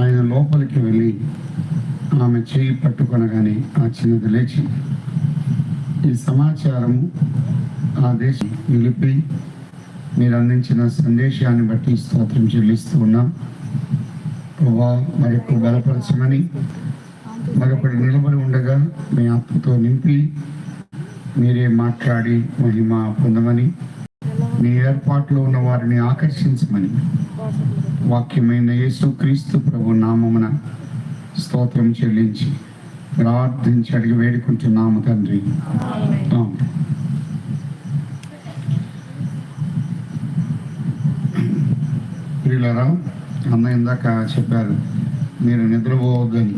ఆయన లోపలికి వెళ్ళి ఆమె చేయి పట్టుకొనగానే ఆ చిన్నది లేచి ఈ సమాచారము ఆ దేశం నిలిపి మీరు అందించిన సందేశాన్ని బట్టి స్తోత్రం చెల్లిస్తూ ఉన్నాం. ప్రభా మరొక బలపరచమని మరొకటి నిలబడి ఉండగా మీ ఆత్మతో నింపి మీరే మాట్లాడి మహిమ పొందమని మీ ఏర్పాట్లో ఉన్న వారిని ఆకర్షించమని వాక్యమైన యేసు క్రీస్తు ప్రభు నామమున స్తోత్రం చెల్లించి ప్రార్థించి అడిగి వేడుకుంటున్నాము తండ్రి. ప్రియులారా అన్న ఇందాక చెప్పారు మీరు నిద్రపోవద్దని.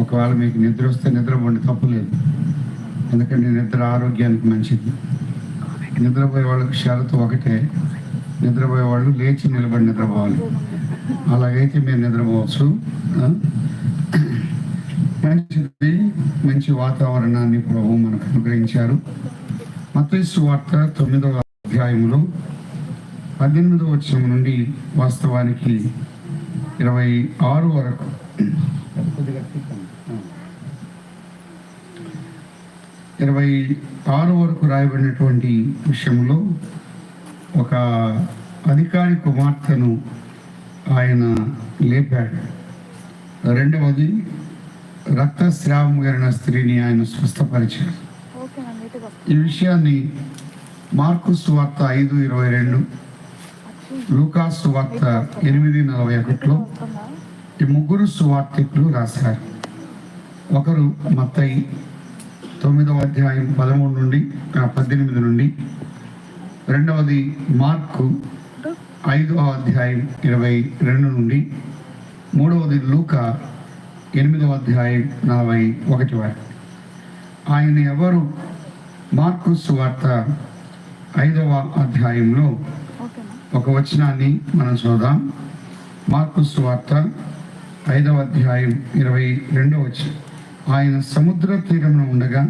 ఒకవేళ మీకు నిద్ర వస్తే నిద్రపోండి తప్పులేదు ఎందుకంటే నిద్ర ఆరోగ్యానికి మంచిది. నిద్రపోయే వాళ్ళకి షరతు ఒకటే నిద్రపోయే వాళ్ళు లేచి నిలబడి నిద్రపోవాలి. అలాగైతే మీరు నిద్రపోవచ్చు. మంచిది మంచి వాతావరణాన్ని ప్రభు మనకు అనుగ్రహించారు. మతీసు వార్త తొమ్మిదవ అధ్యాయంలో పద్దెనిమిదవ వచ్చిన నుండి వాస్తవానికి ఇరవై ఆరు వరకు. ఇరవై ఆరు వరకు రాయబడినటువంటి విషయంలో ఒక అధికారి కుమార్తెను ఆయన లేపాడు. రెండవది రక్తస్రావం కలిగిన స్త్రీని ఆయన స్వస్థపరిచాడు. ఈ విషయాన్ని మార్కు సువార్త ఐదు ఇరవై రెండు లూకాస్ సువార్త ఎనిమిది నలభై ఒకటిలో ఈ ముగ్గురు సువార్తికులు రాశారు. ఒకరు మత్తయి తొమ్మిదవ అధ్యాయం పదమూడు నుండి పద్దెనిమిది నుండి రెండవది మార్కు ఐదవ అధ్యాయం ఇరవై రెండు నుండి మూడవది లూక ఎనిమిదవ అధ్యాయం నలభై ఒకటి వరకు. ఆయన ఎవరు? మార్కు సువార్త ఐదవ అధ్యాయంలో ఒక వచనాన్ని మనం చూద్దాం. మార్కు సువార్త ఐదవ అధ్యాయం ఇరవై రెండవ వచనం. ఆయన సముద్ర తీరమున ఉండగా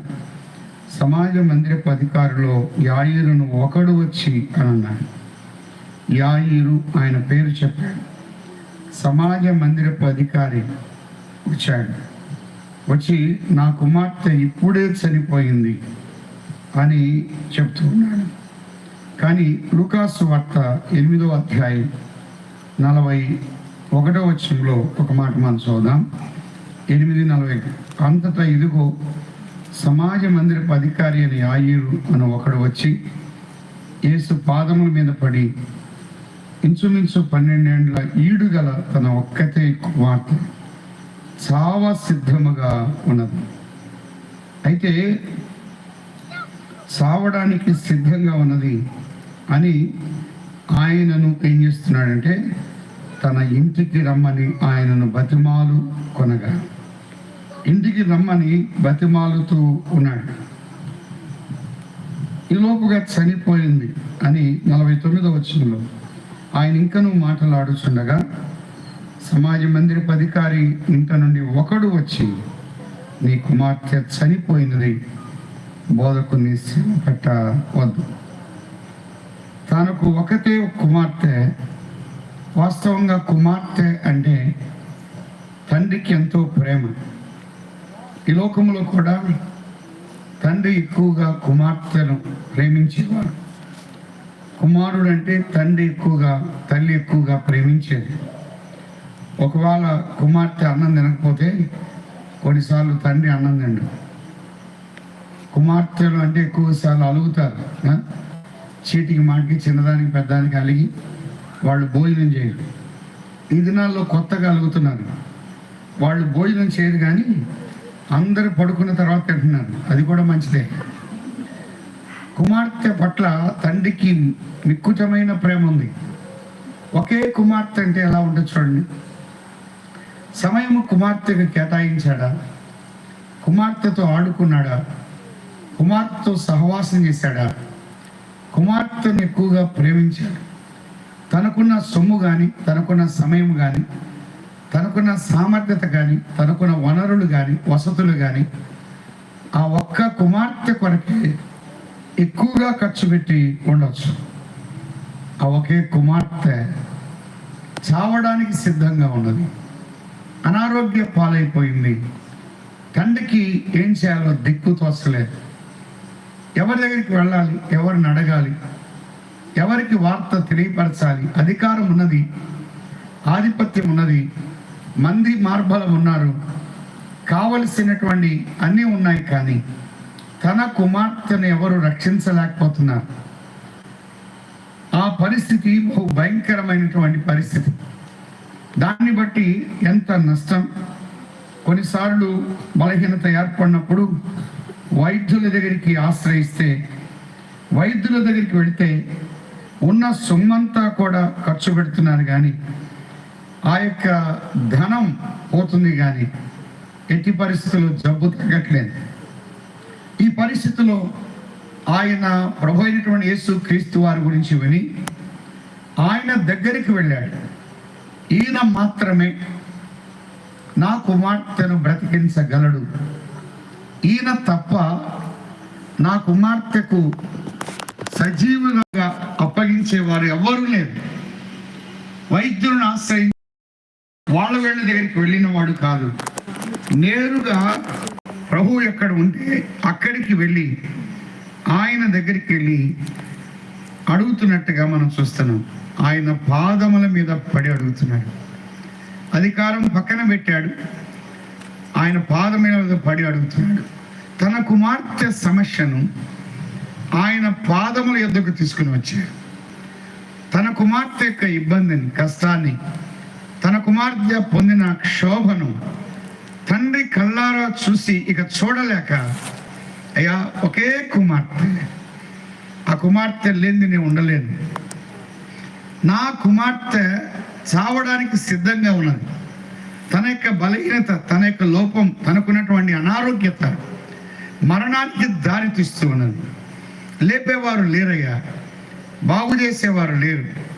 సమాజ మందిరపు అధికారులో యాయిరును ఒకడు వచ్చి అని అన్నాడు. యాయిరు ఆయన పేరు చెప్పాడు. సమాజ మందిరపు అధికారి వచ్చాడు. వచ్చి నా కుమార్తె ఇప్పుడే చనిపోయింది అని చెప్తూ ఉన్నాడు. కానీ లూకాసు వార్త ఎనిమిదో అధ్యాయం నలభై ఒకటో వచ్చంలో ఒక మాట మనం చూద్దాం ఎనిమిది నలభై. అంతటా ఇదిగో సమాజ మందిరపు అధికారి అని ఆయురు అని ఒకడు వచ్చి యేసు పాదముల మీద పడి ఇంచుమించు పన్నెండేండ్ల ఈడుగల తన ఒక్కతే కుమార్తె చావ సిద్ధముగా ఉన్నది. అయితే చావడానికి సిద్ధంగా ఉన్నది అని ఆయనను ఏం చేస్తున్నాడంటే తన ఇంటికి రమ్మని ఆయనను బతిమాలు కొనగా ఇంటికి రమ్మని బతిమాలుతూ ఉన్నాడు. ఈలోపుగా చనిపోయింది అని నలభై తొమ్మిదో వచ్చినలో ఆయన ఇంకనూ మాట్లాడుచుండగా సమాజ మందిరపు అధికారి ఇంట నుండి ఒకడు వచ్చి నీ కుమార్తె చనిపోయినది బోధకుని శ్రమ పెట్టవద్దు తనకు ఒకతే కుమార్తె వాస్తవంగా కుమార్తె అంటే తండ్రికి ఎంతో ప్రేమ. ఈ లోకంలో కూడా తండ్రి ఎక్కువగా కుమార్తెను ప్రేమించేవాడు కుమారుడు అంటే తండ్రి ఎక్కువగా తల్లి ఎక్కువగా ప్రేమించేది. ఒకవేళ కుమార్తె అన్నం తినకపోతే కొన్నిసార్లు తండ్రి అన్నం తిండు. కుమార్తెలు అంటే ఎక్కువసార్లు అలుగుతారు చీటికి మాటికి చిన్నదానికి పెద్దదానికి అలిగి వాళ్ళు భోజనం చేయరు. ఈ దినాల్లో కొత్తగా అలుగుతున్నారు. వాళ్ళు భోజనం చేయరు కానీ అందరూ పడుకున్న తర్వాత తింటున్నారు. అది కూడా మంచిదే. కుమార్తె పట్ల తండ్రికి మిక్కుటమైన ప్రేమ ఉంది. ఒకే కుమార్తె అంటే ఎలా ఉంటుంది చూడండి. సమయము కుమార్తెకు కేటాయించాడా? కుమార్తెతో ఆడుకున్నాడా? కుమార్తెతో సహవాసం చేశాడా? కుమార్తెను ఎక్కువగా ప్రేమించాడు. తనకున్న సొమ్ము కానీ తనకున్న సమయం కానీ తనకున్న సామర్థ్యత కానీ తనకున్న వనరులు కానీ వసతులు కానీ ఆ ఒక్క కుమార్తె కొరకే ఎక్కువగా ఖర్చు పెట్టి ఉండవచ్చు ఆ ఒకే కుమార్తె చావడానికి సిద్ధంగా ఉన్నది. అనారోగ్య పాలైపోయింది. తండ్రికి ఏం చేయాలో దిక్కు తోచలేదు. ఎవరి దగ్గరికి వెళ్ళాలి ఎవరిని అడగాలి ఎవరికి వార్త తెలియపరచాలి అధికారం ఉన్నది ఆధిపత్యం ఉన్నది మంది మార్బలం ఉన్నారు. కావలసినటువంటి అన్నీ ఉన్నాయి కానీ తన కుమార్తెను ఎవరు రక్షించలేకపోతున్నారు. ఆ పరిస్థితి బహు భయంకరమైనటువంటి పరిస్థితి. దాన్ని బట్టి ఎంత నష్టం. కొన్నిసార్లు బలహీనత ఏర్పడినప్పుడు వైద్యుల దగ్గరికి ఆశ్రయిస్తే వైద్యుల దగ్గరికి వెళితే ఉన్న సొమ్మంతా కూడా ఖర్చు పెడుతున్నారు కానీ ఆ యొక్క ధనం పోతుంది కానీ ఎట్టి పరిస్థితుల్లో జబ్బు తగ్గట్లేదు. ఈ పరిస్థితిలో ఆయన ప్రభు అయినటువంటి యేసు క్రీస్తు వారి గురించి విని ఆయన దగ్గరికి వెళ్ళాడు. ఈయన మాత్రమే నా కుమార్తెను బ్రతికించగలడు. ఈయన తప్ప నా కుమార్తెకు సజీవంగా అప్పగించేవారు ఎవ్వరూ లేరు. వైద్యులను ఆశ్రయించి వాళ్ళ వీళ్ళ దగ్గరికి వెళ్ళిన వాడు కాదు. నేరుగా ప్రభు ఎక్కడ ఉంటే అక్కడికి వెళ్ళి ఆయన దగ్గరికి వెళ్ళి అడుగుతున్నట్టుగా మనం చూస్తున్నాం. ఆయన పాదముల మీద పడి అడుగుతున్నాడు. అధికారం పక్కన పెట్టాడు. ఆయన పాదముల మీద పడి అడుగుతున్నాడు. తన కుమార్తె సమస్యను ఆయన పాదముల యొద్దకు తీసుకుని వచ్చాడు. తన కుమార్తె యొక్క ఇబ్బందిని కష్టాన్ని తన కుమార్తె పొందిన క్షోభను తండ్రి కళ్ళారా చూసి ఇక చూడలేక అయ్యా ఒకే కుమార్తె. ఆ కుమార్తె లేనిది నేను ఉండలేను. నా కుమార్తె చావడానికి సిద్ధంగా ఉన్నది. తన యొక్క బలహీనత తన యొక్క లోపం తనకున్నటువంటి అనారోగ్యత మరణానికి దారి తీస్తూ ఉన్నది. లేపేవారు లేరయ్యా. బాగు చేసేవారు లేరు.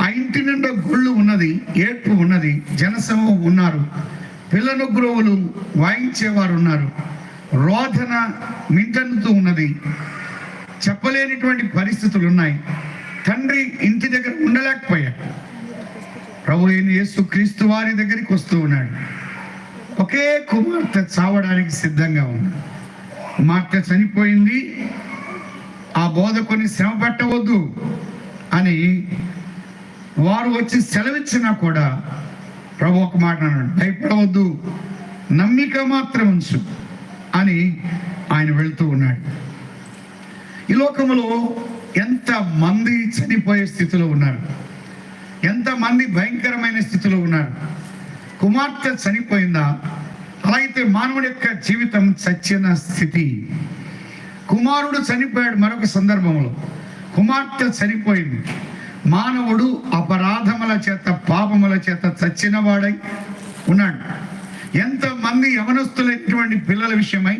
ఆ ఇంటి నిండా గుళ్ళు ఉన్నది ఏడ్పు ఉన్నది జనసమూహం ఉన్నారు. పిల్లల వాయించేవారు ఉన్నారు. రోధన మింటనుతూ ఉన్నది. చెప్పలేనిటువంటి పరిస్థితులు ఉన్నాయి. తండ్రి ఇంటి దగ్గర ఉండలేకపోయాడు. ప్రభు అయిన యేసు క్రీస్తు వారి దగ్గరికి వస్తూ ఉన్నాడు. ఒకే కుమార్తె చావడానికి సిద్ధంగా ఉంది. కుమార్తె చనిపోయింది. ఆ బోధకుని శ్రమ పెట్టవద్దు అని వారు వచ్చి సెలవిచ్చినా కూడా ప్రభు ఒక మాట అన్నాడు భయపడవద్దు నమ్మిక మాత్రం ఉంచు అని ఆయన వెళ్తూ ఉన్నాడు. ఈ లోకములో ఎంత మంది చనిపోయే స్థితిలో ఉన్నారు ఎంత మంది భయంకరమైన స్థితిలో ఉన్నారు కుమార్తె చనిపోయిందా అలాగైతే అయితే మానవుడి యొక్క జీవితం చచ్చిన స్థితి. కుమారుడు చనిపోయాడు మరొక సందర్భంలో కుమార్తె చనిపోయింది. మానవుడు అపరాధముల చేత పాపముల చేత చచ్చినవాడై ఉన్నాడు. ఎంతమంది యవనస్తులైనటువంటి పిల్లల విషయమై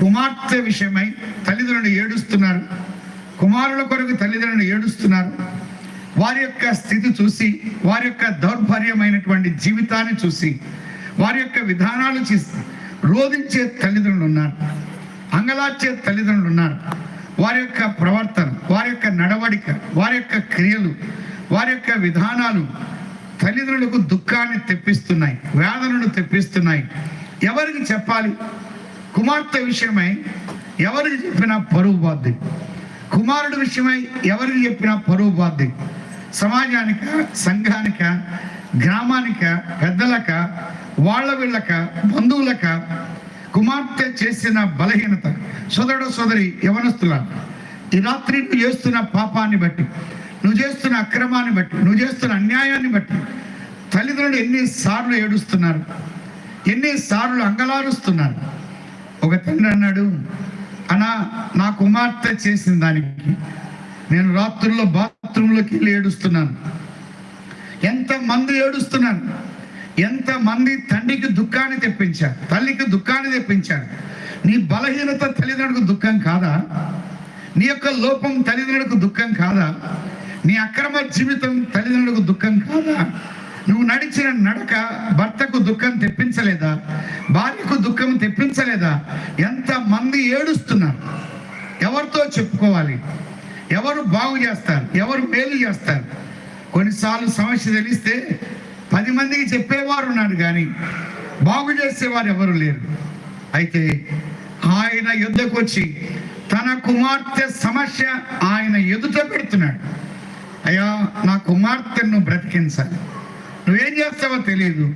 కుమార్తె విషయమై తల్లిదండ్రులు ఏడుస్తున్నారు. కుమారుల కొరకు తల్లిదండ్రులు ఏడుస్తున్నారు. వారి యొక్క స్థితి చూసి వారి యొక్క దౌర్భర్యమైనటువంటి జీవితాన్ని చూసి వారి యొక్క విధానాలు చూసి రోధించే తల్లిదండ్రులు ఉన్నారు. అంగలార్చే తల్లిదండ్రులు ఉన్నారు. వారి యొక్క ప్రవర్తన వారి యొక్క నడవడిక వారి యొక్క క్రియలు వారి యొక్క విధానాలు తల్లిదండ్రులకు దుఃఖాన్ని తెప్పిస్తున్నాయి వేదనను తెప్పిస్తున్నాయి. ఎవరికి చెప్పాలి? కుమార్తె విషయమై ఎవరికి చెప్పినా పరువు బాధ్య కుమారుడు విషయమై ఎవరికి చెప్పినా పరువు బాధ్య సమాజానిక సంఘానిక గ్రామానిక పెద్దలక వాళ్ళ వీళ్ళక బంధువులక కుమార్తె చేసిన బలహీనత. సోదరుడు సోదరి యవనస్తుల ఈ రాత్రి నువ్వు చేస్తున్న పాపాన్ని బట్టి నువ్వు చేస్తున్న అక్రమాన్ని బట్టి నువ్వు చేస్తున్న అన్యాయాన్ని బట్టి తల్లిదండ్రులు ఎన్నిసార్లు ఏడుస్తున్నారు ఎన్నిసార్లు అంగలారుస్తున్నారు. ఒక తండ్రి అన్నాడు అనా నా కుమార్తె చేసిన దానికి నేను రాత్రుల్లో బాత్రూంలోకి వెళ్ళి ఏడుస్తున్నాను. ఎంతమంది ఏడుస్తున్నాను ఎంత మంది తండ్రికి దుఃఖాన్ని తెప్పించారు తల్లికి దుఃఖాన్ని తెప్పించారు? నీ బలహీనత తల్లిదండ్రులకు దుఃఖం కాదా? నీ యొక్క లోపం తల్లిదండ్రులకు దుఃఖం కాదా? నీ అక్రమ జీవితం తల్లిదండ్రులకు దుఃఖం కాదా? నువ్వు నడిచిన నడక భర్తకు దుఃఖం తెప్పించలేదా? భార్యకు దుఃఖం తెప్పించలేదా? ఎంత మంది ఏడుస్తున్నారు? ఎవరితో చెప్పుకోవాలి? ఎవరు బాగు చేస్తారు? ఎవరు మేలు చేస్తారు? కొన్నిసార్లు సమస్య తెలిస్తే పది మందికి చెప్పేవారు ఉన్నాడు కానీ బాగు చేసేవారు ఎవరు లేరు. అయితే ఆయన యుద్ధకు వచ్చి తన కుమార్తె సమస్య ఆయన ఎదుట పెడుతున్నాడు. అయ్యా నా కుమార్తెను బ్రతికించాలి. నువ్వేం చేస్తావో తెలియదు.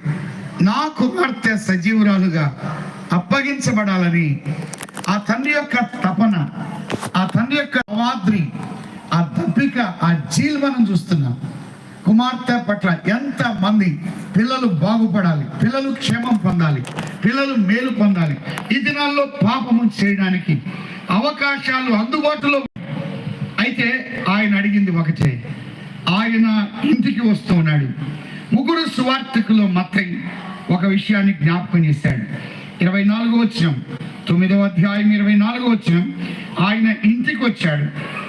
నా కుమార్తె సజీవురాలుగా అప్పగించబడాలని ఆ తండ్రి యొక్క తపన ఆ తండ్రి యొక్క అవాద్రి ఆ దప్పిక ఆ జీల్ మనం చూస్తున్నాం. కుమార్తె పట్ల ఎంత మంది పిల్లలు బాగుపడాలి పిల్లలు క్షేమం పొందాలి పిల్లలు మేలు పొందాలి ఈ దినాల్లో పాపము చేయడానికి అవకాశాలు అందుబాటులో అయితే ఆయన అడిగింది ఒకటే ఆయన ఇంటికి వస్తూ ఉన్నాడు. ముగ్గురు సువార్థకులు మత్తయి ఒక విషయాన్ని జ్ఞాపకం చేశాడు. ఇరవై నాలుగు వచ్చినాం తొమ్మిదవ అధ్యాయం ఇరవై నాలుగు వచ్చిన ఆయన ఇంటికి వచ్చాడు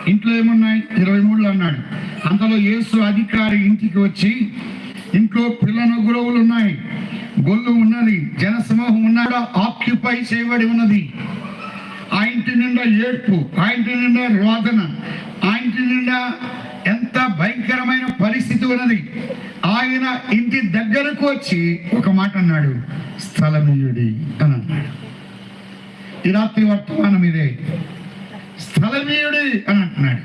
ఇంట్లో ఏమున్నాయి? ఇరవై మూడులో అన్నాడు. అంతలో యేసు అధికారి ఇంటికి వచ్చి ఇంట్లో పిల్లల గురువులు ఉన్నాయి. గొల్లు ఉన్నది జనసమూహం ఉన్నాడు ఆక్యుపై చేయబడి ఉన్నది. ఆ ఇంటి నిండా ఏడ్పు ఆ ఇంటి నిండా రోదన ఆ ఇంటి నిండా ఎంత భయంకరమైన పరిస్థితి ఉన్నది. ఆయన ఇంటి దగ్గరకు వచ్చి ఒక మాట అన్నాడు. స్థలమీయుడి అని అన్నాడు. ఈ రాత్రి వర్తమానం ఇదే. స్థలమీయుడి అని అంటున్నాడు.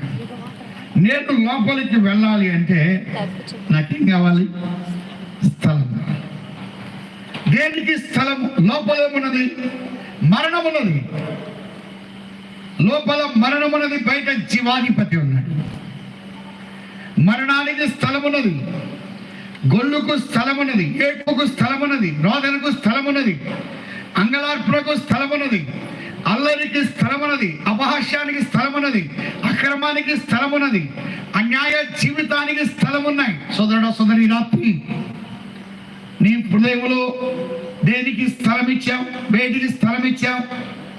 నేను లోపలికి వెళ్ళాలి అంటే నాకేం కావాలి? స్థలం దేనికి స్థలం? లోపల ఏమున్నది? మరణం ఉన్నది. లోపల మరణమున్నది బయట జీవాధిపతి ఉన్నాడు. మరణానికి స్థలమున్నది గొల్లుకు స్థలమున్నది స్థలం స్థలమున్నది రోదనకు స్థలమున్నది అంగలార్పులకు స్థలమున్నది. అల్లరికి స్థలమున్నది అపహాస్యానికి స్థలమున్నది అక్రమానికి స్థలమున్నది అన్యాయ జీవితానికి స్థలమున్నాయి. సోదరుడు సోదరి రాత్రి. నీ హృదయంలో దేనికి స్థలం ఇచ్చావు వేటికి స్థలం ఇచ్చావు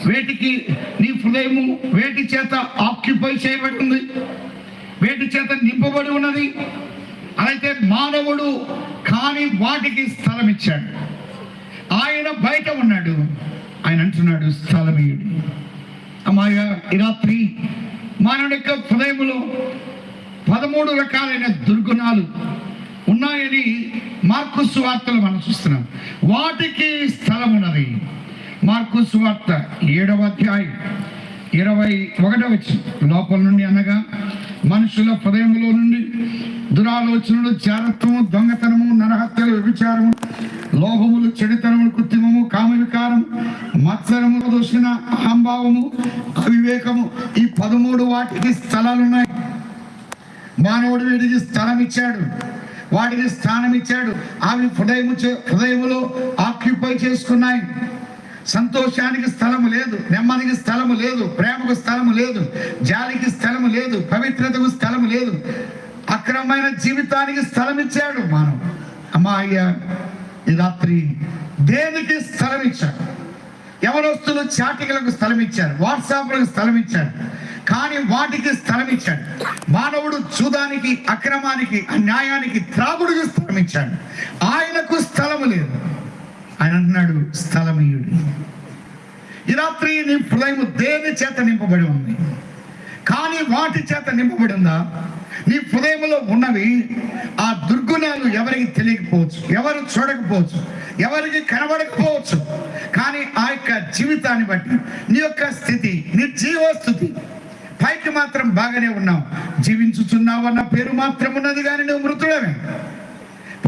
వేటికి నీ హృదయము వేటి చేత ఆక్యుపై చేయబడింది వేటి చేత నింపబడి ఉన్నది? అయితే మానవుడు కాని వాటికి స్థలం ఇచ్చాడు ఆయన బయట ఉన్నాడు. ఆయన అంటున్నాడు స్థలమీయుడు అమ్మాయ ఈ రాత్రి మానవుడి యొక్క హృదయంలో పదమూడు రకాలైన దుర్గుణాలు ఉన్నాయని మార్కు సువార్తలు మనం చూస్తున్నాం. వాటికి స్థలం ఉన్నది. మార్కు సువార్త ఏడవ అధ్యాయం ఇరవై ఒకటవ లోపల నుండి అనగా మనుషుల హృదయంలో నుండి దురాలోచనలు చారత్వము దొంగతనము నరహత్యలు వ్యభిచారము లోభములు చెడుతనములు కృత్రిమము కామవికారం మత్సరము దోషణ అహంభావము అవివేకము ఈ పదమూడు వాటికి స్థలాలు ఉన్నాయి మానవుడు వీడికి స్థలం ఇచ్చాడు వాటికి స్థానం ఇచ్చాడు అవి హృదయము హృదయములో ఆక్యుపై చేసుకున్నాయి. సంతోషానికి స్థలము లేదు నెమ్మదికి స్థలము లేదు ప్రేమకు స్థలము లేదు జాలికి స్థలము లేదు పవిత్రతకు స్థలము లేదు. అక్రమమైన జీవితానికి స్థలం ఇచ్చాడు మానవుడు. అమ్మా అయ్యా. ఈ రాత్రి దేనికి స్థలం ఇచ్చాడు యవనస్తులు చాటికలకు స్థలం ఇచ్చారు వాట్సాప్లకు స్థలం ఇచ్చారు కానీ వాటికి స్థలం ఇచ్చాడు మానవుడు చూదానికి అక్రమానికి అన్యాయానికి త్రాగుడికి స్థలం ఇచ్చాడు ఆయనకు స్థలము లేదు. ఆయన అన్నాడు స్థలమీయుడు. ఈ రాత్రి నీ హృదయం దేని చేత నింపబడి ఉంది? కానీ వాటి చేత నింపబడి ఉందా? నీ హృదయంలో ఉన్నవి ఆ దుర్గుణాలు ఎవరికి తెలియకపోవచ్చు ఎవరు చూడకపోవచ్చు ఎవరికి కనబడకపోవచ్చు. కానీ ఆ యొక్క జీవితాన్ని బట్టి నీ యొక్క స్థితి నీ జీవస్థితి పైకి మాత్రం బాగానే ఉన్నావు. జీవించుచున్నావు అన్న పేరు మాత్రం ఉన్నది కానీ నువ్వు మృతుడమే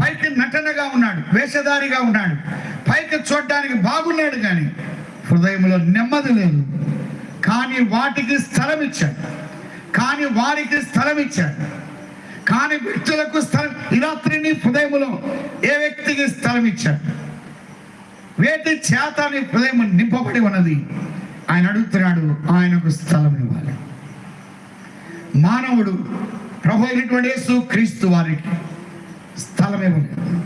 పైకి నటనగా ఉన్నాడు వేషధారిగా ఉన్నాడు. పైకి చూడడానికి బాగున్నాడు కానీ హృదయంలో నెమ్మది లేదు. కానీ వాటికి స్థలం ఇచ్చాడు కానీ వారికి స్థలం ఇచ్చాడు. కానీ వ్యక్తులకు స్థలం ఈ హృదయములో ఏ వ్యక్తికి స్థలం ఇచ్చాడు? వేటి చేత నీ హృదయం నింపబడి ఉన్నది? ఆయన అడుగుతున్నాడు ఆయనకు స్థలం ఇవ్వాలి. మానవుడు ప్రభు అయినటువంటి యేసు క్రీస్తు వారికి స్థలం ఇవ్వలేదు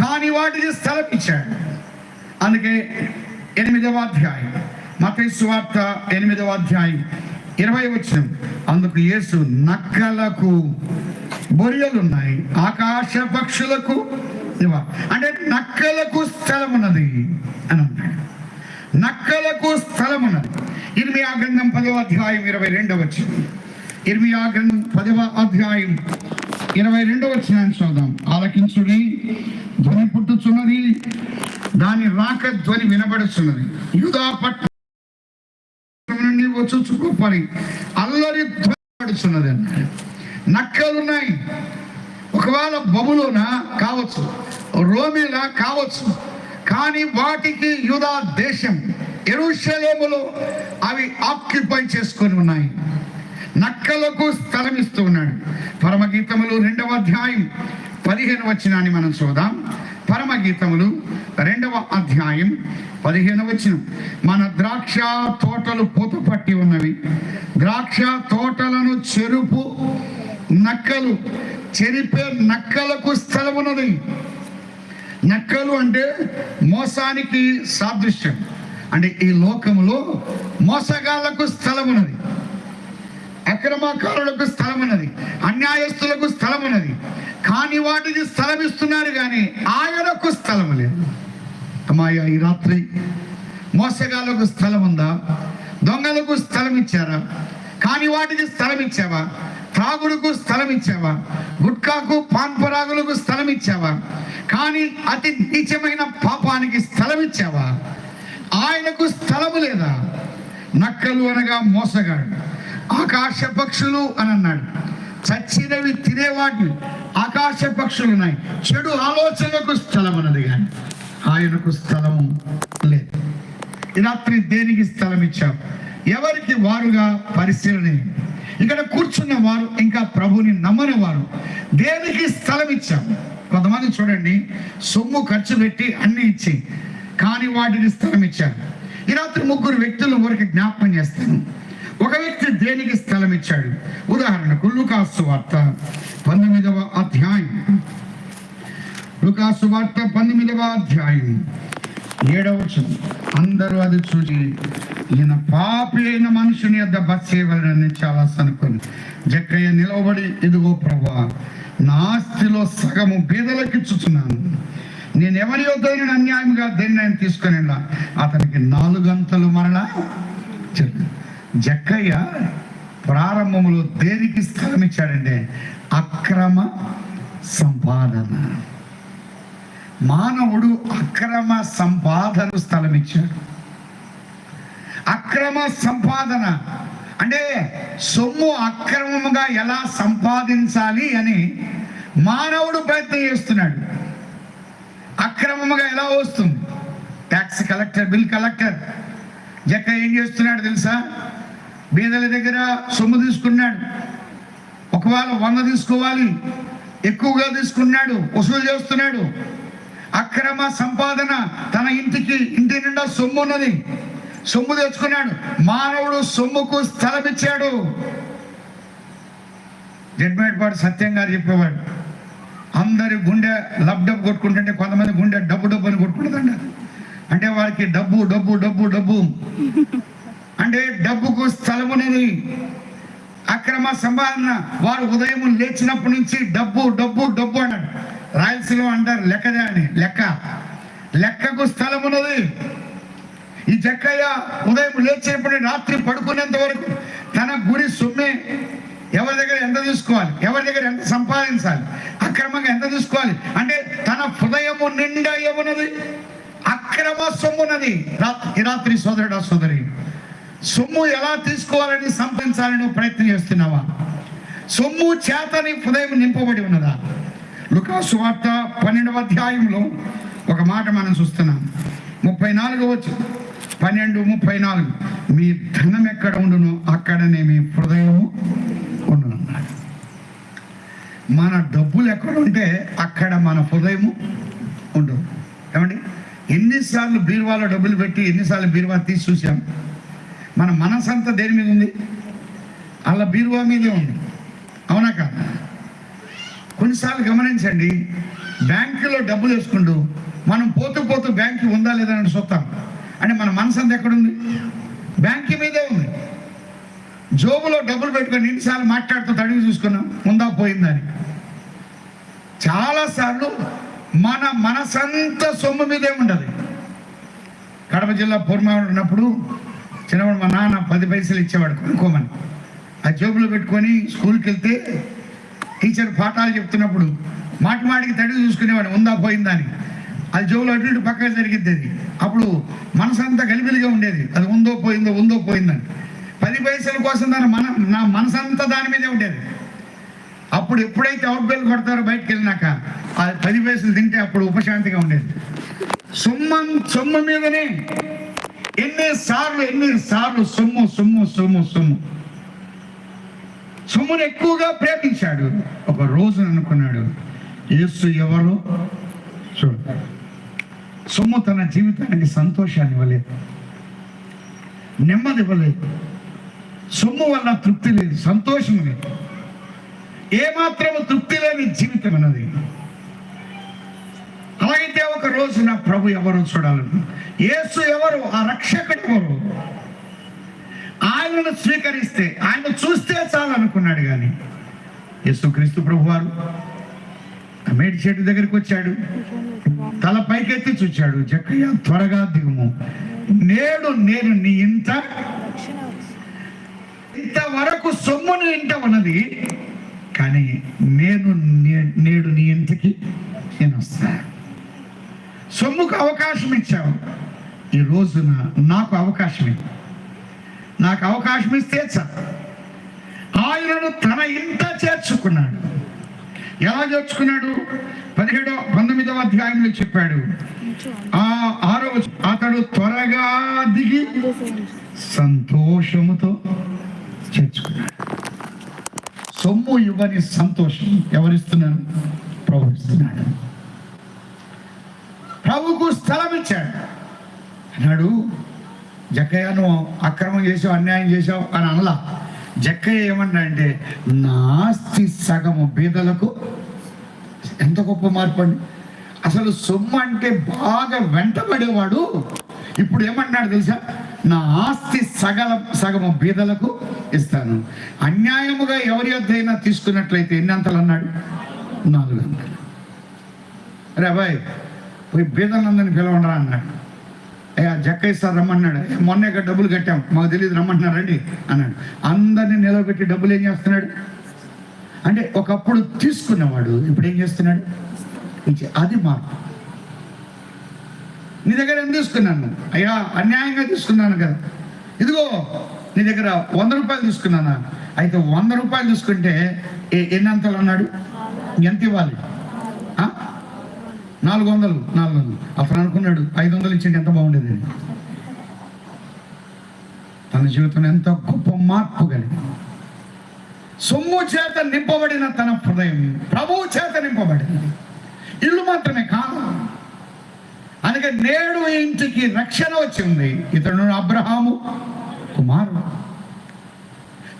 కానీ వాటికి స్థలం ఇచ్చాడు. అందుకే ఎనిమిదవ అధ్యాయం మత సువార్త ఎనిమిదవ అధ్యాయం ఇరవై వచ్చిన. అందుకు యేసు నక్కలకు బొరియలు ఉన్నాయి ఆకాశ పక్షులకు అంటే నక్కలకు స్థలం ఉన్నది అని అన్నాడు నక్కలకు స్థలం ఉన్నది ఇర్మియా గ్రంథం పదవ అధ్యాయం ఇరవై రెండవ వచ్చిన ఇర్మియా గ్రంథం పదవ అధ్యాయం ఇరవై రెండవ వచ్చిన చూద్దాం. ఆలకించుడి ధ్వని పుట్టుచున్నది దాని రాక ధ్వని వినబడుచున్నది. యూదా పట్ల నుండి గొప్పని అల్లరి పడుచున్నది అన్నాడు నక్కలున్నాయి ఒకవేళ బబులోన కావచ్చు రోమిలా కావచ్చు కానీ వాటికి యుధా దేశం ఎరుషలేములో అవి ఆక్యుపై చేసుకొని ఉన్నాయి. నక్కలకు స్థలం ఇస్తూ ఉన్నాడు. పరమగీతములు రెండవ అధ్యాయం పదిహేను వచ్చినాన్ని మనం చూద్దాం. పరమ గీతములు రెండవ అధ్యాయం పదిహేను వచ్చిన మన ద్రాక్ష తోటలు పూత పట్టి ఉన్నవి. ద్రాక్ష తోటలను చెరుపు నక్కలు చెరిపే నక్కలకు స్థలం ఉన్నది. నక్కలు అంటే మోసానికి సాదృశ్యం. అంటే ఈ లోకములో మోసగాళ్ళకు స్థలం ఉన్నది. అక్రమకారులకు స్థలం ఉన్నది అన్యాయస్తులకు స్థలం ఉన్నది కాని వాటికి స్థలం ఇస్తున్నారు కానీ ఆయనకు స్థలం లేదు. అమ్మాయ ఈ రాత్రి మోసగాళ్ళకు స్థలం ఉందా దొంగలకు స్థలం ఇచ్చారా కాని వాటికి స్థలం ఇచ్చావా త్రాగుడుకు స్థలం ఇచ్చావా గుట్కాకు పాన్పరాగులకు స్థలం ఇచ్చావా కానీ అతి నీచమైన పాపానికి స్థలం ఇచ్చావా ఆయనకు స్థలము లేదా? నక్కలు అనగా మోసగాడు. ఆకాశ పక్షులు అని అన్నాడు. చచ్చినవి తినేవాటిని ఆకాశ పక్షులు ఉన్నాయి. చెడు ఆలోచనకు స్థలం అన్నది కానీ ఆయనకు స్థలం లేదు. రాత్రి దేనికి స్థలం ఇచ్చాం ఎవరికి వారుగా పరిశీలన? ఇక్కడ కూర్చున్న వారు ఇంకా ప్రభుని నమ్మని వారు దేనికి స్థలం ఇచ్చాం కొంతమంది చూడండి సొమ్ము ఖర్చు పెట్టి అన్ని ఇచ్చి కానీ వాటికి స్థలం ఇచ్చారు. ఈ రాత్రి ముగ్గురు వ్యక్తులు ఊరికి జ్ఞాపకం చేస్తాను ఒక వ్యక్తి దేనికి స్థలం ఇచ్చాడు ఉదాహరణకు లుకాసు వార్త పంతొమ్మిదవ అధ్యాయం. లుకాసు వార్త పంతొమ్మిదవ అధ్యాయం. ఏడవ అందరూ అది చూసి ఈయన పాపులైన మనుషుని యొద్ద బస్ చేయవలనని చాలా సనుకొని జక్కయ్య నిలవబడి ఇదిగో ప్రభా నా ఆస్తిలో సగము బీదలకిచ్చుచున్నాను నేను ఎవరి యొద్దైనా అన్యాయంగా దేన్ని ఆయన తీసుకొని అతనికి నాలుగంతలు మరలా చెప్పాను జక్కయ్య ప్రారంభంలో దేనికి స్థలం ఇచ్చాడంటే అక్రమ సంపాదన. మానవుడు అక్రమ సంపాదన స్థలం ఇచ్చాడు. అక్రమ సంపాదన అంటే సొమ్ము అక్రమముగా ఎలా సంపాదించాలి అని మానవుడు ప్రయత్నం చేస్తున్నాడు. అక్రమంగా ఎలా వస్తుంది? ట్యాక్స్ కలెక్టర్ బిల్ కలెక్టర్ జక్క ఏం చేస్తున్నాడు తెలుసా? బీదల దగ్గర సొమ్ము తీసుకున్నాడు. ఒకవేళ వంద తీసుకోవాలి ఎక్కువగా తీసుకున్నాడు వసూలు చేస్తున్నాడు. అక్రమ సంపాదన తన ఇంటికి ఇంటి నిండా సొమ్ము ఉన్నది. సొమ్ము తెచ్చుకున్నాడు. మానవుడు సొమ్ముకు స్థలం ఇచ్చాడు జడ్మేట్పాడు సత్యం గారు చెప్పేవాడు. అందరి గుండె లబ్ డబ్బు కొట్టుకుంటుంటే కొంతమంది గుండె డబ్బు డబ్బు అని కొట్టుకుంటుందండి అంటే వారికి డబ్బు డబ్బు డబ్బు డబ్బు. అంటే డబ్బుకు స్థలమునని అక్రమ సంపాదన వారు ఉదయం లేచినప్పటి నుంచి డబ్బు డబ్బు డబ్బు అన్నాడు. రాయలసీమ అంటారు లెక్కదే అని లెక్క. లెక్కకు స్థలం ఉన్నది. ఈ జక్కయ్య ఉదయం లేచేప్పుడు రాత్రి పడుకునేంత వరకు తన గురి సొమ్మే ఎవరి దగ్గర ఎంత తీసుకోవాలి ఎవరి దగ్గర ఎంత సంపాదించాలి అక్రమంగా ఎంత తీసుకోవాలి? అంటే తన హృదయము నిండా ఏమున్నది? అక్రమ సొమ్మున్నది. రాత్రి సోదరుడు సోదరి. సొమ్ము ఎలా తీసుకోవాలని సంపాదించాలని ప్రయత్నం చేస్తున్నావా? సొమ్ము చేతని హృదయం నింపబడి ఉన్నదా? లుకాసు వార్త పన్నెండవ అధ్యాయంలో ఒక మాట మనం చూస్తున్నాం. ముప్పై నాలుగు వచ్చు పన్నెండు ముప్పై నాలుగు మీ ధనం ఎక్కడ ఉండును అక్కడనే మీ హృదయము ఉండును మన డబ్బులు ఎక్కడ ఉంటే అక్కడ మన హృదయము ఉండవు ఏమండి? ఎన్నిసార్లు బీరువాలో డబ్బులు పెట్టి ఎన్నిసార్లు బీరువా తీసి చూసాం మన మనసంతా దేని మీద ఉంది? అలా బీరువా మీదే ఉంది. అవునా కొన్నిసార్లు గమనించండి బ్యాంకులో డబ్బులు వేసుకుంటూ మనం పోతూ పోతూ బ్యాంకు ఉందా లేదా అని చూస్తాం. అంటే మన మనసు అంతా ఎక్కడుంది? బ్యాంకు మీదే ఉంది. జోబులో డబ్బులు పెట్టుకొని ఎన్నిసార్లు మాట్లాడుతూ తడివి చూసుకున్నాం ఉందా పోయిందని చాలాసార్లు మన మనసంతా సొమ్ము మీదే ఉండదు కడప జిల్లా పూర్మావరం ఉన్నప్పుడు చిన్నప్పుడు మా నాన్న పది పైసలు ఇచ్చేవాడు కొనుక్కోమని. ఆ జేబులో పెట్టుకొని స్కూల్కి వెళ్తే టీచర్ పాఠాలు చెప్తున్నప్పుడు మాటి మాటికి తడి చూసుకునేవాడు ఉందా పోయిందా అని. అది జోబులో అటు ఇటు పక్కన జరిగిద్ది అది. అప్పుడు మనసంతా గలిబిలిగా ఉండేది. అది ఉందో పోయిందో ఉందో పోయిందని పది పైసల కోసం దాని మన నా మనసంతా దాని మీదే ఉండేది. అప్పుడు ఎప్పుడైతే అవుట్ బెల్ కొడతారో బయటకు వెళ్ళినాక ఆ పది పైసలు తింటే అప్పుడు ఉపశాంతిగా ఉండేది. సొమ్మం సొమ్మ మీదనే ఎన్ని సార్లు ఎన్ని సార్లు సొమ్ము సొమ్ము సొమ్ము సొమ్ము. సొమ్మును ఎక్కువగా ప్రేమించాడు. ఒక రోజు అనుకున్నాడు యేసు ఎవరు? చూడు. సొమ్ము తన జీవితానికి సంతోషాన్ని ఇవ్వలేదు. నెమ్మది ఇవ్వలేదు. సొమ్ము వల్ల తృప్తి లేదు సంతోషం లేదు. ఏమాత్రము తృప్తి లేని జీవితం అన్నది. అలాగైతే ఒక రోజు నా ప్రభు ఎవరో చూడాలనుకుంటున్నాను యేసు ఎవరు? ఆ రక్షకుడు ఎవరు? ఆయనను స్వీకరిస్తే ఆయన చూస్తే చాలు అనుకున్నాడు కానీ యేసుక్రీస్తు ప్రభు వారు ఆ మేడి చెట్టు దగ్గరికి వచ్చాడు. తల పైకెత్తి చూచాడు. జక్కయ్య త్వరగా దిగుము. నేడు నేను నీ ఇంత ఇంతవరకు సొమ్మును ఇంట ఉన్నది. కానీ నేను నేడు నీ ఇంటికి నేను వస్తాను సొమ్ముకు అవకాశం ఇచ్చావు ఈ రోజున నాకు అవకాశం నాకు అవకాశం ఇస్తే చాలు. ఆయనను తన ఇంట చేర్చుకున్నాడు. ఎలా చేర్చుకున్నాడు? పదిహేడో పంతొమ్మిదవ అధ్యాయంలో చెప్పాడు. ఆ ఆరో అతడు త్వరగా దిగి సంతోషముతో చేర్చుకున్నాడు. సొమ్ము ఇవ్వని సంతోషం ఎవరిస్తున్నాడు? ప్రభుత్వస్తున్నాడు ప్రభుకు స్థలం ఇచ్చాడు అన్నాడు జక్కయ్య నువ్వు అక్రమం చేసావు అన్యాయం చేసావు అని అనలా. జక్కయ్య ఏమన్నా అంటే నా ఆస్తి సగము బీదలకు. ఎంత గొప్ప మార్పు అండి. అసలు సొమ్ము అంటే బాగా వెంటబడేవాడు. ఇప్పుడు ఏమన్నాడు తెలుసా? నా ఆస్తి సగల సగము బీదలకు ఇస్తాను. అన్యాయముగా ఎవరి వద్దైనా తీసుకున్నట్లయితే ఎన్ని అంతలు అన్నాడు? నాలుగు అంతలు. రే అబ్బాయి పోయి బీదనందని పిలవండిరా అన్నాడు. అయ్యా జక్కయ్య సార్ రమ్మన్నాడు. మొన్నే ఇక్కడ డబ్బులు కట్టాం. మాకు తెలియదు రమ్మంటున్నారండి అన్నాడు. అందరినీ నిలబెట్టి డబ్బులు ఏం చేస్తున్నాడు? అంటే ఒకప్పుడు తీసుకున్నవాడు ఇప్పుడు ఏం చేస్తున్నాడు? అది మార్పు నీ దగ్గర ఏం తీసుకున్నాను? అయ్యా అన్యాయంగా తీసుకున్నాను కదా. ఇదిగో నీ దగ్గర వంద రూపాయలు తీసుకున్నానా? అయితే వంద రూపాయలు తీసుకుంటే ఏ- అన్నాడు ఎంత ఇవ్వాలి? నాలుగు వందలు నాలుగు వందలు అతను అనుకున్నాడు ఐదు వందలు ఇచ్చింటే ఎంత బాగుండేది తన జీవితంలో ఎంత గొప్ప మార్పు కలిగింది. సొమ్ము చేత నింపబడిన తన హృదయం ప్రభువు చేత నింపబడింది. ఇల్లు మాత్రమే కాదు. అందుకే నేడు ఇంటికి రక్షణ వచ్చింది. ఇతడు అబ్రహాము కుమారుడు.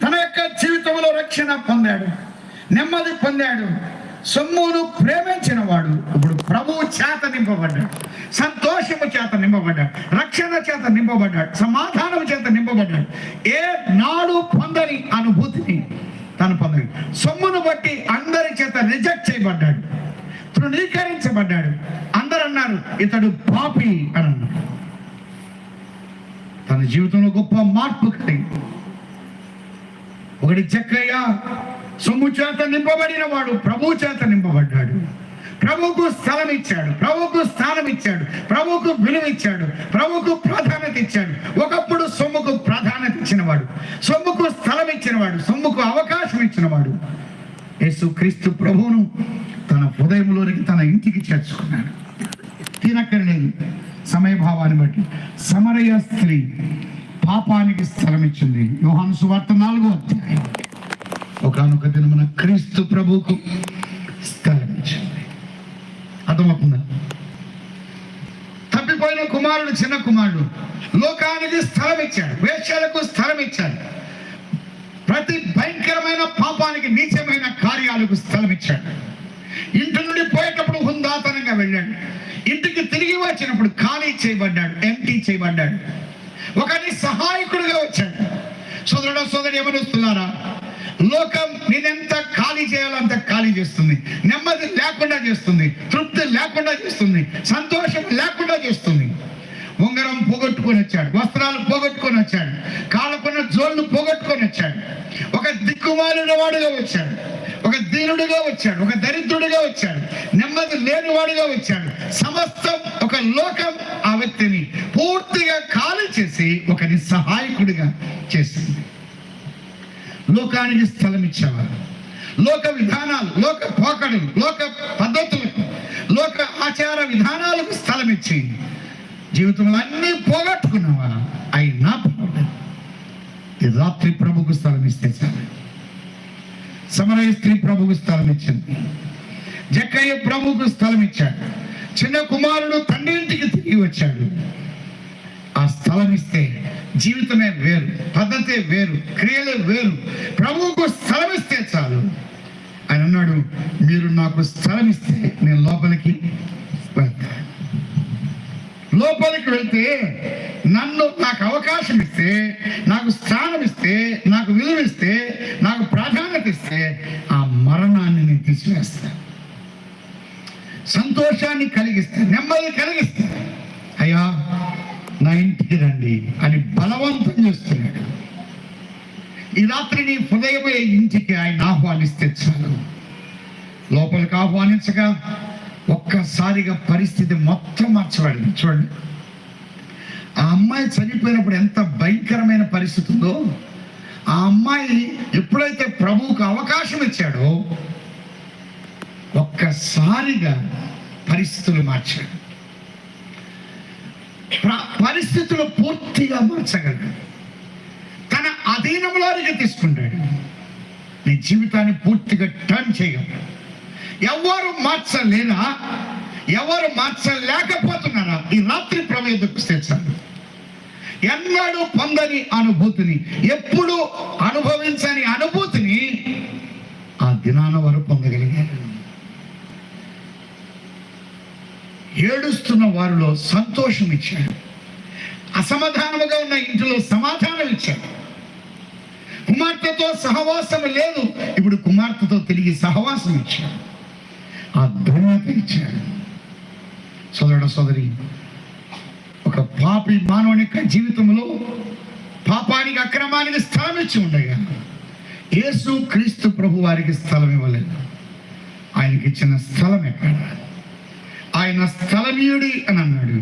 తన యొక్క జీవితంలో రక్షణ పొందాడు నెమ్మది పొందాడు. సొమ్మును ప్రేమించిన వాడు ఇప్పుడు ప్రభువు చేత నింపబడ్డాడు. సంతోషము చేత నింపబడ్డాడు. రక్షణ చేత నింపబడ్డాడు. సమాధానం చేత నింపబడ్డాడు. ఏ నాడు పొందని అనుభూతిని తను పొందాడు సొమ్మును బట్టి అందరి చేత రిజెక్ట్ చేయబడ్డాడు. తృణీకరించబడ్డాడు. అందరు అన్నారు ఇతడు పాపి అని అన్నారు. తన జీవితంలో గొప్ప మార్పు కలిగి ఒకటి చెక్కయ్య సొమ్ము చేత నింపబడిన వాడు ప్రభు చేత నింపబడ్డాడు. ప్రభువుకు స్థలం ఇచ్చాడు. ప్రభువుకు స్థానం ఇచ్చాడు. ప్రభువుకు విలువ ఇచ్చాడు. ప్రభువుకు ప్రాధాన్యత ఇచ్చాడు. ఒకప్పుడు సొమ్ముకు ప్రాధాన్యత ఇచ్చినవాడు. సొమ్ముకు స్థలం ఇచ్చినవాడు. సొమ్ముకు అవకాశం ఇచ్చినవాడు. యేసు క్రీస్తు ప్రభువును తన హృదయంలోనికి తన ఇంటికి చేర్చుకున్నాడు. తినక్కర్లేదు. సమయభావాన్ని బట్టి. సమరయ స్త్రీ పాపానికి స్థలం ఇచ్చింది. యోహాను సువార్త నాలుగో అధ్యాయం. ఒకనొక దినమున క్రీస్తు ప్రభువుకు స్థలం అర్థమవుతుందా? తప్పిపోయిన కుమారుడు చిన్న కుమారుడు లోకానికి స్థలం ఇచ్చాడు వేషాలకు స్థలం ఇచ్చాడు ప్రతి భయంకరమైన పాపానికి నీచమైన కార్యాలకు స్థలం ఇచ్చాడు ఇంటి నుండి పోయేటప్పుడు హుందాతనంగా వెళ్ళాడు. ఇంటికి తిరిగి వచ్చినప్పుడు ఖాళీ చేయబడ్డాడు ఎంటీ చేయబడ్డాడు. ఒకరి సహాయకుడిగా వచ్చాడు. సోదరుడు సోదరి ఏమని వస్తున్నారా లోకం నేనెంత ఖాళీ చేయాలో అంత ఖాళీ చేస్తుంది. నెమ్మది లేకుండా చేస్తుంది. తృప్తి లేకుండా చేస్తుంది. సంతోషం లేకుండా చేస్తుంది. ఉంగరం పోగొట్టుకొని వచ్చాడు. వస్త్రాలు పోగొట్టుకొని వచ్చాడు. కాళ్ళకున్న జోళ్ళు పోగొట్టుకొని వచ్చాడు. ఒక దిక్కుమాలిన వాడుగా వచ్చాడు. ఒక దీనుడిగా వచ్చాడు. ఒక దరిద్రుడిగా వచ్చాడు. నెమ్మది లేనివాడిగా వచ్చాడు. సమస్తం ఒక లోకం ఆ వ్యక్తిని పూర్తిగా ఖాళీ చేసి ఒక నిస్సహాయకుడిగా చేసింది లోకానికి స్థలం ఇచ్చేవారు. లోక విధానాలు లోక పోకడలు లోక పద్ధతులకు లోక ఆచార విధానాలకు స్థలం ఇచ్చి జీవితంలో అన్నీ పోగొట్టుకున్నావా అయినా పర్వాలేదు. ఈ రాత్రి ప్రభుకు స్థలం ఇస్తే చాలు. సమరయ స్త్రీ ప్రభుకు స్థలం ఇచ్చింది. జక్కయ్య ప్రభుకు స్థలం ఇచ్చాడు. చిన్న కుమారుడు తండ్రి ఇంటికి తిరిగి వచ్చాడు. ఆ స్థలం ఇస్తే జీవితమే వేరు పద్ధతే వేరు క్రియలే వేరు. ప్రభువుకు స్థలం ఇస్తే చాలు. ఆయన అన్నాడు మీరు నాకు స్థలం ఇస్తే నేను లోపలికి వెళ్తాను లోపలికి వెళ్తే నన్ను నాకు అవకాశం ఇస్తే నాకు స్థానం ఇస్తే నాకు విలువ ఇస్తే నాకు ప్రాధాన్యత ఇస్తే ఆ మరణాన్ని నేను తీసివేస్తాను సంతోషాన్ని కలిగిస్తే నెమ్మది కలిగిస్తే. అయ్యా నా ఇంటికి రండి అని బలవంతం చేస్తున్నాడు. ఈ రాత్రి నీ హృదయమే ఇంటికి ఆయన ఆహ్వానిస్తే చాలు. లోపలికి ఆహ్వానించగా ఒక్కసారిగా పరిస్థితి మొత్తం మార్చబడింది. చూడండి. ఆ అమ్మాయి చనిపోయినప్పుడు ఎంత భయంకరమైన పరిస్థితి ఉందో ఆ అమ్మాయి ఎప్పుడైతే ప్రభువుకు అవకాశం ఇచ్చాడో ఒక్కసారిగా పరిస్థితులు మార్చాడు. పరిస్థితులు పూర్తిగా మార్చగలడు. తన అధీనంలోనికి తీసుకుంటాడు. నీ జీవితాన్ని పూర్తిగా టర్న్ చేయగలడు. ఎవరు మార్చలేనా? ఎవరు మార్చలేకపోతున్నారా? ఈ రాత్రి ప్రమేదకు చాలు ఎన్నడూ పొందని అనుభూతిని ఎప్పుడు అనుభవించని అనుభూతిని ఆ దినాన వారు పొందగలిగారు. ఏడుస్తున్న వారిలో సంతోషం ఇచ్చాడు. అసమాధానముగా ఉన్న ఇంటిలో సమాధానం ఇచ్చాడు. కుమార్తెతో సహవాసం లేదు. ఇప్పుడు కుమార్తెతో తిరిగి సహవాసం ఇచ్చాడు. ఆ ధన్యత ఇచ్చాడు. సోదరుడు సోదరి ఒక పాపి మానవుని యొక్క జీవితంలో పాపానికి అక్రమానికి స్థలం ఇచ్చి ఉండగా యేసు క్రీస్తు ప్రభు వారికి స్థలం ఇవ్వలేదు. ఆయనకి ఇచ్చిన స్థలం ఎక్కడ? ఆయన స్థలమీయుడి అని అన్నాడు.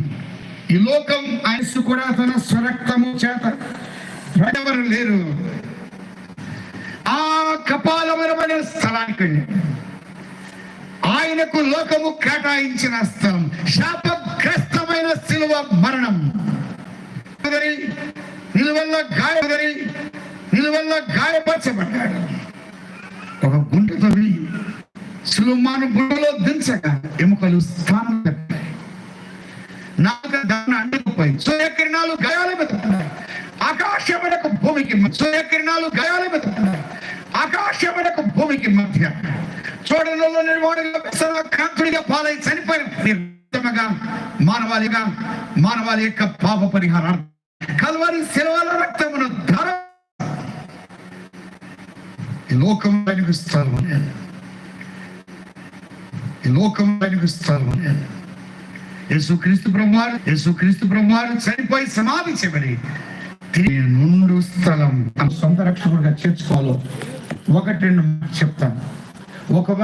ఈ లోకం ఆయన కూడా తన స్వరక్తము చేత ఎవరు లేరు. ఆ కపాలవరమైన స్థలానికి వెళ్ళాడు. ఆయనకు లోకము కేటాయించిన స్థలం శాపగ్రస్తమైన శిలువ మరణం. నిలువల్ల గాయపడి నిలువల్ల గాయపరచబడ్డాడు. ఒక గుంట తవ్వి సులుమాను గుండెలో దించగా ఎముకలు స్థానం అంటుకుపోయి సూర్యకిరణాలు గాయాల మీద పడ్డాయి. ఆకాశమునకు భూమికి సూర్యకిరణాలు గాయాల మీద పడ్డాయి. ఆకాశమునకు భూమికి మధ్య చూడలలో నిర్వాణంగా కాంతుడిగా పాలై చనిపోయిన మానవాళిగా మానవాళి యొక్క పాప పరిహారం కలవారి శిలవల రక్తమును ధర ఈ లోకం ఆయనకు ఈ లోకం ఆయనకు యేసుక్రీస్తు బ్రహ్మారు యేసుక్రీస్తు బ్రహ్మారు చనిపోయి సమాధి చేయబడి నుండు స్థలం సొంత రక్షకుడిగా చేర్చుకోవాలో ఒకటి రెండు చెప్తాను. ఒకవేళ